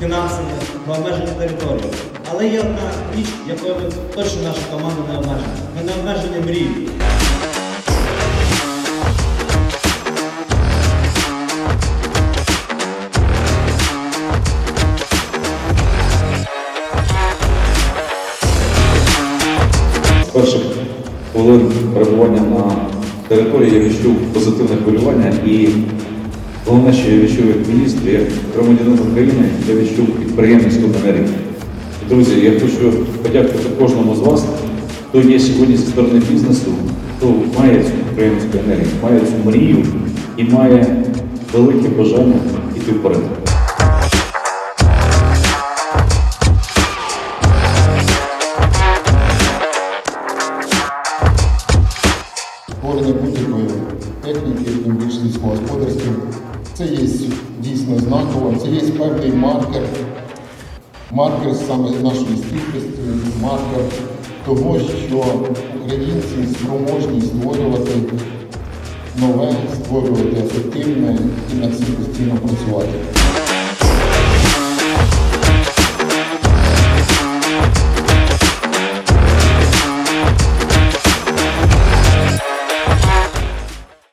фінансами в обмеженій території. Але є одна річ, якою точно наша команда не обмежена. Ми не обмежені мрією. Перших хвилин перебування на території я відчув позитивне хвилювання і головне, що я відчув як міністр, як громадянин України, я відчув підприємницьку енергію. Друзі, я хочу подякувати кожному з вас, хто є сьогодні зі сторони бізнесу, хто має цю підприємницьку енергію, має цю мрію і має велике бажання йти вперед. будь-якої техніки, тим більше сільськогосподарської. Це є дійсно знаково, це є певний маркер, маркер саме нашої стійкості, маркер того, що українці спроможні створювати нове, створювати ефективне і над цим постійно працювати.